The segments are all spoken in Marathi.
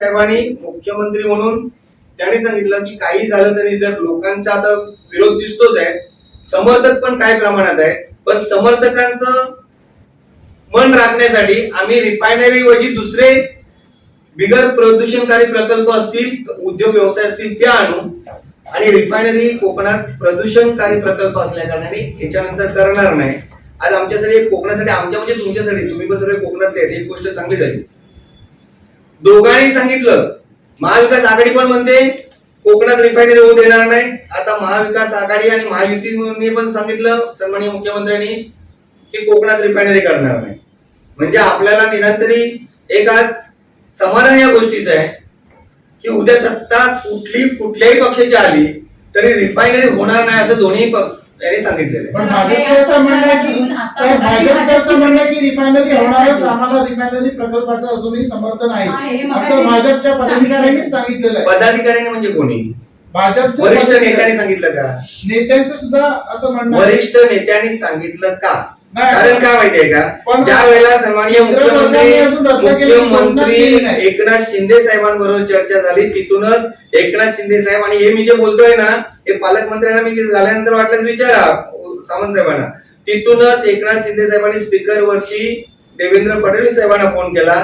साहेबांनी मुख्यमंत्री म्हणून त्यांनी सांगितलं की काही झालं तरी जर लोकांचा आता विरोध दिसतोच आहे समर्थक पण काही प्रमाणात आहे पण समर्थकांचं मन राखण्यासाठी आम्ही रिफायनरीऐवजी दुसरे बिगर प्रदूषणकारी प्रकल्प असतील उद्योग व्यवसाय असतील ते आणू. आणि रिफायनरी कोकणात प्रदूषणकारी प्रकल्प असल्या कारणाने याच्यानंतर करणार नाही. आज आमच्यासाठी एक कोकणासाठी आमच्या म्हणजे तुमच्यासाठी तुम्ही पण सगळे कोकणातले आहेत एक गोष्ट चांगली झाली. दोघांनी सांगितलं महाविकास आघाडी पण म्हणते कोकणात रिफायनरी होऊ देणार नाही. आता महाविकास आघाडी आणि महायुतीने पण सांगितलं सन्माननीय मुख्यमंत्र्यांनी की कोकणात रिफायनरी करणार नाही. म्हणजे आपल्याला निरंतरी एक आज समाधान या गोष्टीचं आहे की उद्या सत्ता कुठली कुठल्याही पक्षाची आली तरी रिफायनरी होणार नाही असं दोन्ही त्यांनी सांगितलेलं पण भाजपचं असं म्हणणं आहे की साहेब भाजपचं असं म्हणणं आहे की रिफायनरी होणारच आम्हाला रिफायनरी प्रकल्पाचं अजूनही समर्थन आहे, असं भाजपच्या पदाधिकाऱ्यांनीच सांगितलेलं आहे. पदाधिकाऱ्यांनी म्हणजे कोणी? भाजपचे वरिष्ठ पदाधिकारी- नेत्यांनी सांगितलं का? नेत्यांचं सुद्धा असं म्हणणं. वरिष्ठ नेत्यांनी सांगितलं का. कारण काय माहितीये का? ज्या वेळेला सन्माननीय मुख्यमंत्री. एकनाथ शिंदे साहेबांबरोबर चर्चा झाली. तिथूनच एकनाथ शिंदे साहेब आणि हे मी जे बोलतोय ना हे पालकमंत्र्यांना मी झाल्यानंतर वाटल्यास विचारा सावंत साहेबांना. तिथूनच एकनाथ शिंदे साहेबांनी स्पीकर वरती देवेंद्र फडणवीस साहेबांना फोन केला.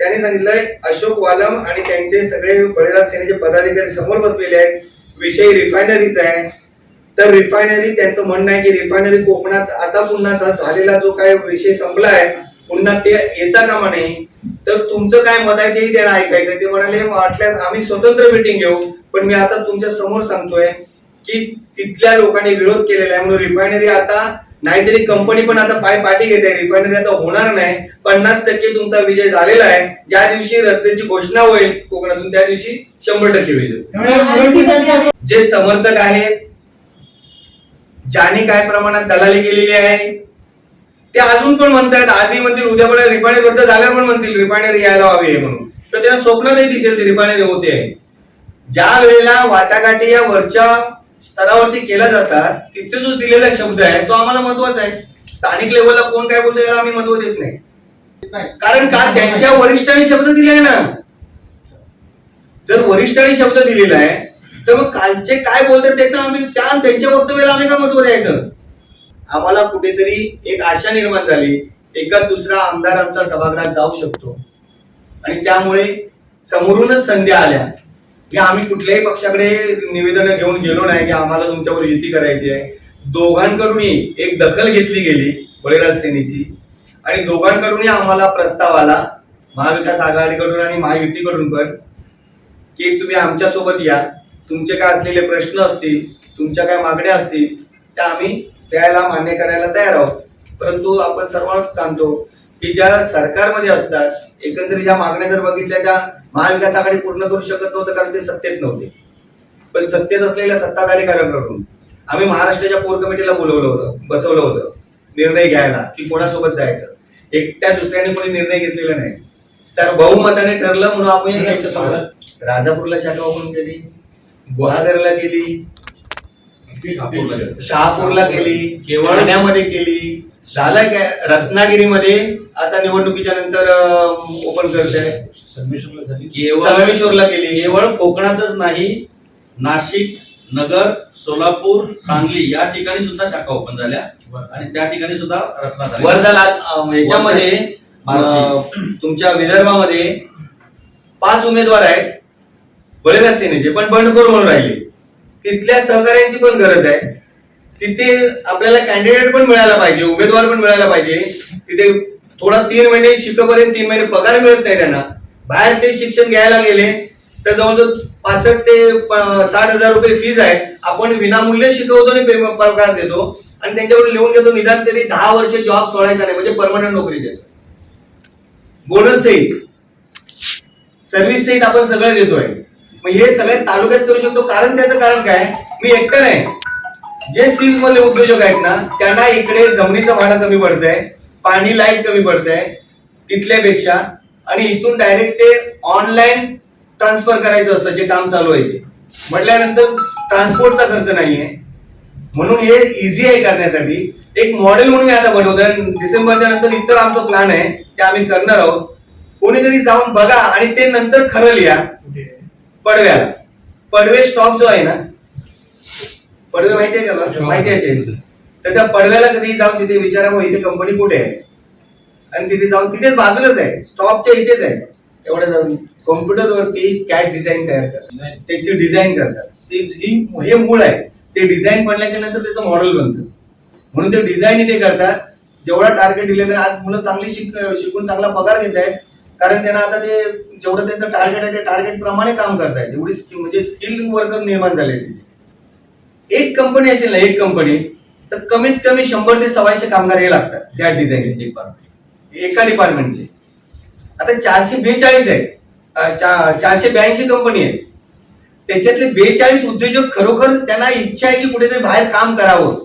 त्यांनी सांगितलंय अशोक वालम आणि त्यांचे सगळे बळीराज सेनेचे पदाधिकारी समोर बसलेले आहेत. विषय रिफायनरीचा आहे. तर रिफायनरी त्यांचं म्हणणं आहे की रिफायनरी कोकणात आता पुन्हा झालेला जो काय विषय संपलाय पुन्हा ते येता कामा नाही तर तुमचं काय मत आहे तेही त्यांना ऐकायचं ते म्हणाले वाटल्यास आम्ही स्वतंत्र मिटिंग घेऊ पण मी आता तुमच्यासमोर सांगतोय की तिथल्या लोकांनी विरोध केलेला आहे. म्हणून रिफायनरी आता नाहीतरी कंपनी पण आता पाय पाठी घेते रिफायनरी आता होणार नाही. पन्नास टक्के तुमचा विजय झालेला आहे. ज्या दिवशी रद्दची घोषणा होईल कोकणातून त्या दिवशी शंभर टक्के विजय जे समर्थक आहेत ज्याने काय प्रमाणात दलाली केलेली आहे. ते अजून पण म्हणतायत आजही म्हणतील उद्या पण रिफायनरी रद्द झाल्यावर पण म्हणतील रिफायनरी यायला हवी आहे म्हणून. तर त्यांना स्वप्नातही दिसेल ते रिफायनरी होते आहे. ज्या वेळेला वाटाघाटी या वरच्या स्तरावरती केल्या जातात तिथे जो दिलेला शब्द आहे तो आम्हाला महत्त्वाचा आहे. स्थानिक लेवलला कोण काय बोलतो याला आम्ही महत्त्व देत नाही. कारण का त्यांच्या वरिष्ठांनी शब्द दिले ना? जर वरिष्ठांनी शब्द दिलेला आहे तर मग कालचे काय बोलतात त्याचं आम्ही त्या त्यांच्या वक्तव्याला आम्ही का महत्त्व द्यायचं? आम्हाला कुठेतरी एक आशा निर्माण झाली. एका दुसरा आमदार आमचा सभागृहात जाऊ शकतो. आणि त्यामुळे समोरूनच संध्या आल्या. की आम्ही कुठल्याही पक्षाकडे निवेदन घेऊन गेलो नाही की आम्हाला तुमच्यावर युती करायची आहे. दोघांकडूनही एक दखल घेतली गेली बळीराज सेनेची. आणि दोघांकडूनही आम्हाला प्रस्ताव आला महाविकास आघाडीकडून आणि महायुतीकडून पण की तुम्ही आमच्यासोबत या. तुमचे काय असलेले प्रश्न असतील तुमच्या काय मागण्या असतील त्या आम्ही द्यायला मान्य करायला तयार आहोत. परंतु आपण सर्वांना सांगतो की ज्या सरकारमध्ये असतात एकंदरीत ज्या मागण्या जर बघितल्या त्या महाविकास आघाडी पूर्ण करू शकत नव्हतं कारण ते सत्तेत नव्हते. पण सत्तेत असलेल्या सत्ताधारी कार्याकडून आम्ही महाराष्ट्राच्या कोर कमिटीला बोलवलं होतं बसवलं होतं निर्णय घ्यायला की कोणासोबत जायचं. एकट्या दुसऱ्याने कोणी निर्णय घेतलेला नाही. सर बहुमताने ठरलं म्हणून आम्ही राजापूरला शाखा ओपन केली. गुहागरला केली शहापूरला केली केवळ- ठाण्यामध्ये केली झालंय काय? रत्नागिरीमध्ये. आता निवडणुकीच्या नंतर ओपन करते केवळ संगमेश्वरला केली केवळ कोकणातच नाही नाशिक नगर सोलापूर सांगली या ठिकाणी सुद्धा शाखा ओपन झाल्या. आणि त्या ठिकाणी सुद्धा रचना झाली वर्धाला अं, याच्यामध्ये तुमच्या विदर्भामध्ये पाच उमेदवार आहेत. बळीराज सेनेचे पण बंडखोर म्हणून राहिले. तिथल्या सहकार्यांची पण गरज आहे. तिथे आपल्याला कॅन्डिडेट पण मिळायला पाहिजे उमेदवार पण मिळायला पाहिजे. तिथे थोडा तीन महिने शिकपर्यंत तीन महिने पगार मिळत नाही त्यांना. बाहेर ते शिक्षण घ्यायला गेले तर जवळजवळ पासष्ट ते साठ हजार रुपये फीज आहे आपण विनामूल्य शिकवतो आणि पगार देतो. आणि त्यांच्याकडून लिहून घेतो निदान तरी दहा वर्ष जॉब सोडायचा नाही म्हणजे परमनंट नोकरी देतो. बोनस सहित. सर्व्हिस सहित आपण सगळं देतोय. मग हे सगळे तालुक्यात करू शकतो. कारण त्याचं कारण काय? मी एकटं नाही. जे सिम्स मधले उद्योजक आहेत ना त्यांना इकडे जमिनीचं भाडं कमी पडतंय पाणी लाइट कमी पडतंय तिथल्यापेक्षा. आणि इथून डायरेक्ट ते ऑनलाईन ट्रान्सफर करायचं असतं जे काम चालू आहे ते. म्हटल्यानंतर ट्रान्सपोर्टचा खर्च नाहीये. म्हणून हे इझी आहे करण्यासाठी. एक मॉडेल म्हणून मी आता बनवतोय. डिसेंबरच्या नंतर इतर आमचं प्लॅन आहे ते आम्ही करणार आहोत. कोणीतरी जाऊन बघा आणि ते नंतर खरं लिहा. पडव्याला पडवे स्टॉप जो आहे ना पडवे माहितीये का बा? माहिती असेल. तर त्या पडव्याला कधी जाऊन तिथे विचारा मग इथे कंपनी कुठे आहे? आणि तिथे जाऊन तिथेच बाजूलाच आहे. स्टॉपच्या इथेच आहे. एवढं जाऊन कॉम्प्युटरवरती कॅट डिझाईन तयार करतात. त्याची डिझाईन करतात. ते ही हे मूळ आहे. ते डिझाईन बनल्याच्या नंतर त्याचं मॉडेल बनतं. म्हणून ते डिझाईन इथे करतात. जेवढा टार्गेट दिलेलं आहे आज मुलं चांगली शिक शिकून चांगला पगार घेत आहेत कारण त्यांना आता ते जेवढं त्यांचं टार्गेट आहे त्या टार्गेट प्रमाणे काम करतायत. एवढी स्किल म्हणजे स्किल वर्कर निर्माण झालेली एक कंपनी असेल ना एक कंपनी तर कमीत कमी शंभर ते सव्वाशे कामगार हे लागतात त्या डिझाईन डिपार्टमेंट एका डिपार्टमेंटचे आता चारशे बेचाळीस आहे चा- चारशे ब्याऐंशी कंपनी आहे त्याच्यातले बेचाळीस उद्योजक खरोखर त्यांना इच्छा आहे की कुठेतरी बाहेर काम करावं.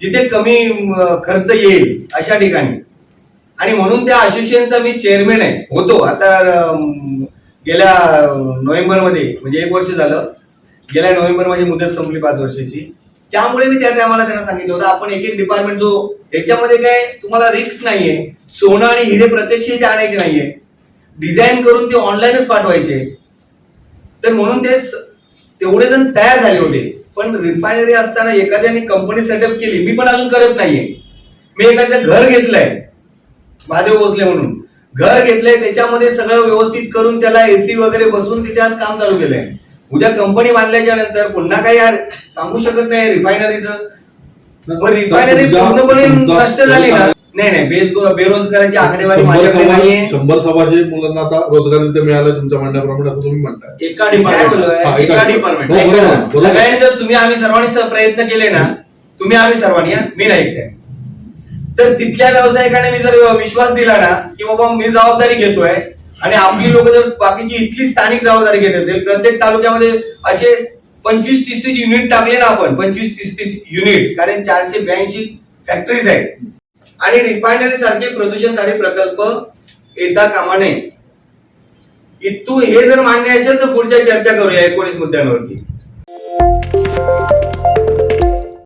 जिथे कमी खर्च येईल अशा ठिकाणी. आणि म्हणून त्या असोसिएशनचा मी चेअरमॅन आहे. होतो. आता गेल्या नोव्हेंबरमध्ये म्हणजे एक वर्ष झालं गेल्या नोव्हेंबर माझी मुदत संपली पाच वर्षाची. त्यामुळे मी त्या टायमाला त्यांना सांगितलं होतं आपण एक एक डिपार्टमेंट जो याच्यामध्ये काय तुम्हाला रिक्स नाहीये. सोनं आणि हिरे प्रत्यक्ष इथे आणायचे नाहीये. डिझाईन करून ते ऑनलाईनच पाठवायचे. तर म्हणून ते स- तेवढे जण तयार झाले होते. पण रिफायनरी असताना एखाद्याने कंपनी सेटअप केली मी पण अजून करत नाहीये. मी एखादं घर घेतलंय. महादेव भोसले म्हणून. घर घेतलंय त्याच्यामध्ये सगळं व्यवस्थित करून त्याला एसी वगैरे बसून तिथे आज काम चालू केलंय. उद्या कंपनी बांधल्याच्या नंतर पुन्हा काही यार सांगू शकत नाही रिफायनरीचं रिफायनरी पूर्णपणे नष्ट झाली ना नाही नाही बेज बेरोजगाराची आकडेवारी शंभर माझ्याकडे नाहीये. शंभर सव्वाशे मुलांना आता रोजगार तिथे मिळाला तुमच्या म्हणण्याप्रमाणे असं तुम्ही म्हणताय. एका डिपार्टमेंट? हा, एका डिपार्टमेंट. सगळ्यांनी जर तुम्ही आम्ही सर्वांनी प्रयत्न केले ना तुम्ही आम्ही सर्वांनी मी नाही एकट्याने तर तिथल्या व्यावसायिकाने मी जर विश्वास दिला ना की बाबा मी जबाबदारी घेतोय आणि आपली लोक जर बाकीची इथली स्थानिक जबाबदारी घेत असेल प्रत्येक तालुक्यामध्ये असे पंचवीस तीस तीस युनिट टाकले ना आपण पंचवीस तीस तीस युनिट कारण चारशे ब्याऐंशी फॅक्टरीज आहेत. आणि रिफायनरी सारखे प्रदूषणकारी प्रकल्प येता कामा नये. तू हे जर मान्य असेल तर पुढच्या चर्चा करूया एकोणीस मुद्द्यांवरती.